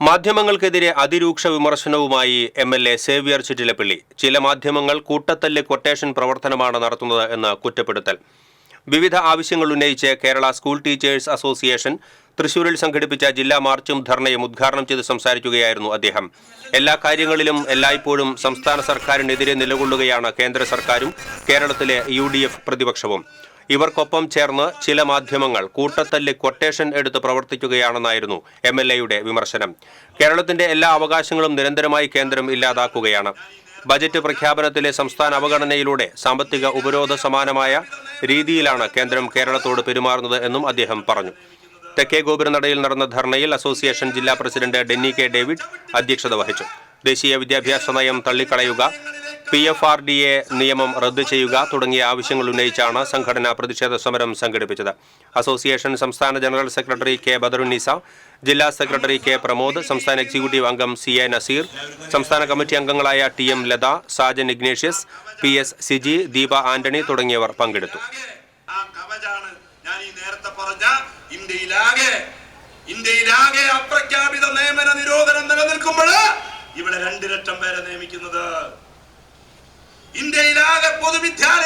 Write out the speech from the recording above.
മാധ്യമങ്ങൾക്കെതിരെ അതിരൂക്ഷ വിമർശനവുമായി M L A Xavier Chittilappally. ചില മാധ്യമങ്ങൾ കൂട്ടത്തല്ല് കൊട്ടേഷൻ പ്രവർത്തനമാണ് നടത്തുന്നത് എന്ന് കുറ്റപ്പെടുത്തൽ. വിവിധ ആവശ്യങ്ങൾ ഉന്നയിച്ച് കേരള സ്കൂൾ ടീച്ചേഴ്സ് അസോസിയേഷൻ തൃശൂരിൽ സംഘടിപ്പിച്ച ജില്ലാ മാർച്ചും ധർണയും ഉദ്ഘാടനം ചെയ്ത് സംസാരിക്കുകയായിരുന്നു അദ്ദേഹം. എല്ലാ കാര്യങ്ങളിലും എല്ലായ്പ്പോഴും സംസ്ഥാന സർക്കാരിനെതിരെ നിലകൊള്ളുകയാണ് കേന്ദ്ര സർക്കാരും കേരളത്തിലെ യു പ്രതിപക്ഷവും. ഇവർക്കൊപ്പം ചേർന്ന് ചില മാധ്യമങ്ങൾ കൂട്ടത്തല്ല് കൊട്ടേഷൻ എടുത്ത് പ്രവർത്തിക്കുകയാണെന്നായിരുന്നു എം എൽ എയുടെ വിമർശനം. കേരളത്തിന്റെ എല്ലാ അവകാശങ്ങളും നിരന്തരമായി കേന്ദ്രം ഇല്ലാതാക്കുകയാണ്. ബജറ്റ് പ്രഖ്യാപനത്തിലെ സംസ്ഥാന അവഗണനയിലൂടെ സാമ്പത്തിക ഉപരോധ സമാനമായ രീതിയിലാണ് കേന്ദ്രം കേരളത്തോട് പെരുമാറുന്നത് എന്നും അദ്ദേഹം പറഞ്ഞു. തെക്കേ ഗോപുരനടയിൽ നടന്ന ധർണയിൽ അസോസിയേഷൻ ജില്ലാ പ്രസിഡന്റ് ഡെന്നി കെ ഡേവിഡ് അധ്യക്ഷത വഹിച്ചു. ദേശീയ വിദ്യാഭ്യാസ നയം തള്ളിക്കളയുക P F R D A നിയമം റദ്ദു ചെയ്യുക തുടങ്ങിയ ആവശ്യങ്ങൾ ഉന്നയിച്ചാണ് സംഘടന പ്രതിഷേധ സമരം സംഘടിപ്പിച്ചത്. അസോസിയേഷൻ സംസ്ഥാന ജനറൽ സെക്രട്ടറി കെ ബദറുന്നീസ ജില്ലാ സെക്രട്ടറി കെ പ്രമോദ് സംസ്ഥാന എക്സിക്യൂട്ടീവ് അംഗം സി എ നസീർ സംസ്ഥാന കമ്മിറ്റി അംഗങ്ങളായ T M Latha Sajan Ignatius P S Siji Deepa Antony തുടങ്ങിയവർ പങ്കെടുത്തു. ഇന്ത്യയിലാകെ അപ്രഖ്യാപിത നിയമന നിരോധനം നിലനിൽക്കുമ്പോൾ ഇവിടെ രണ്ടിരട്ടം പേരെ നിയമിക്കുന്നത്. இந்த இல்லாத பொது வித்தியாலய